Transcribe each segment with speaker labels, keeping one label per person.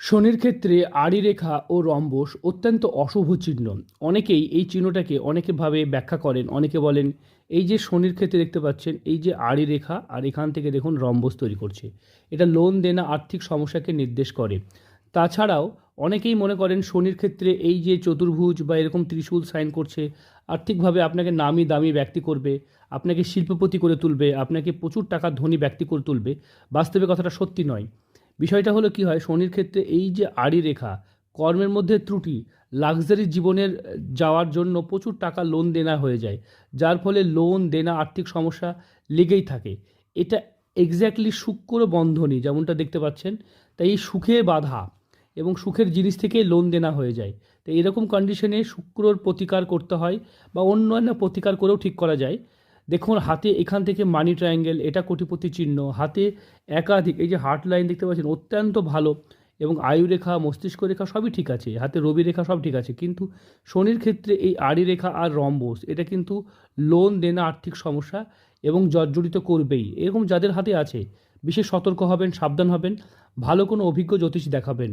Speaker 1: শনির ক্ষেত্রে আড়ি রেখা ও রম্বস অত্যন্ত অশুভ চিহ্ন অনেকেই এই চিহ্নটাকে অনেকে ভাবে ব্যাখ্যা করেন। অনেকে বলেন, এই যে শনির ক্ষেত্রে দেখতে পাচ্ছেন, এই যে আড়ি রেখা, আর এখান থেকে দেখুন রম্বস তৈরি করছে। এটা লোন দেনা আর্থিক সমস্যাকে নির্দেশ করে। তাছাড়াও অনেকেই মনে করেন, শনির ক্ষেত্রে এই যে চতুর্ভুজ বা এরকম ত্রিশূল সাইন করছে, আর্থিকভাবে আপনাকে নামি দামি ব্যক্তি করবে, আপনাকে শিল্পপতি করে তুলবে, আপনাকে প্রচুর টাকা ধনী ব্যক্তি করে তুলবে। বাস্তবে কথাটা সত্যি নয়। বিষয়টা হলো কি হয়, শনির ক্ষেত্রে এই যে আড়ি রেখা, কর্মের মধ্যে ত্রুটি লাক্সারি জীবনের, যাওয়ার জন্য প্রচুর টাকা লোন দেনা হয়ে যায়। যার ফলে লোন দেনা, আর্থিক সমস্যা লেগেই থাকে। এটা এক্স্যাক্টলি শুক্র বন্ধনী যেমনটা দেখতে পাচ্ছেন, তাই এই সুখে বাধা এবং সুখের জিনিস থেকে লোন দেনা হয়ে যায়। তো এরকম কন্ডিশনে শুক্রর প্রতিকার করতে হয় বা অন্যান্য প্রতিকার করেও ঠিক করা যায়। দেখুন, হাতে এখান থেকে মানি ট্রায়াঙ্গেল এটা কোটিপতি চিহ্ন, হাতে একাধিক, এই যে হার্ট লাইন দেখতে পাচ্ছেন, অত্যন্ত ভালো এবং আয়ু রেখা, মস্তিষ্ক রেখা সবই ঠিক আছে, হাতে রবি রেখা সব ঠিক আছে, কিন্তু শনির ক্ষেত্রে এই আড়ি রেখা আর রম্বস, এটা কিন্তু লোন দেনা আর্থিক সমস্যা এবং জর্জরিত করবেই, এরকম যাদের হাতে আছে, বিশেষ সতর্ক হবেন, সাবধান হবেন, ভালো কোনো অভিজ্ঞ জ্যোতিষ দেখাবেন,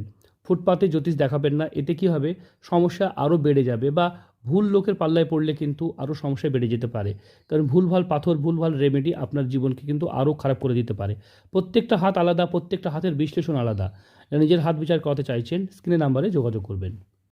Speaker 1: ফুটপাতে জ্যোতিষ দেখাবেন না, এতে কী হবে, সমস্যা আরও বেড়ে যাবে বা ভুল লোকের পাল্লায় পড়লে কিন্তু আরও সমস্যা বেড়ে যেতে পারে। কারণ ভুলভাল পাথর, ভুলভাল রেমেডি আপনার জীবনকে কিন্তু আরও খারাপ করে দিতে পারে। প্রত্যেকটা হাত আলাদা, প্রত্যেকটা হাতের বিশ্লেষণ আলাদা। নিজের হাত বিচার করাতে চাইছেন স্ক্রিনে নাম্বারে যোগাযোগ করবেন।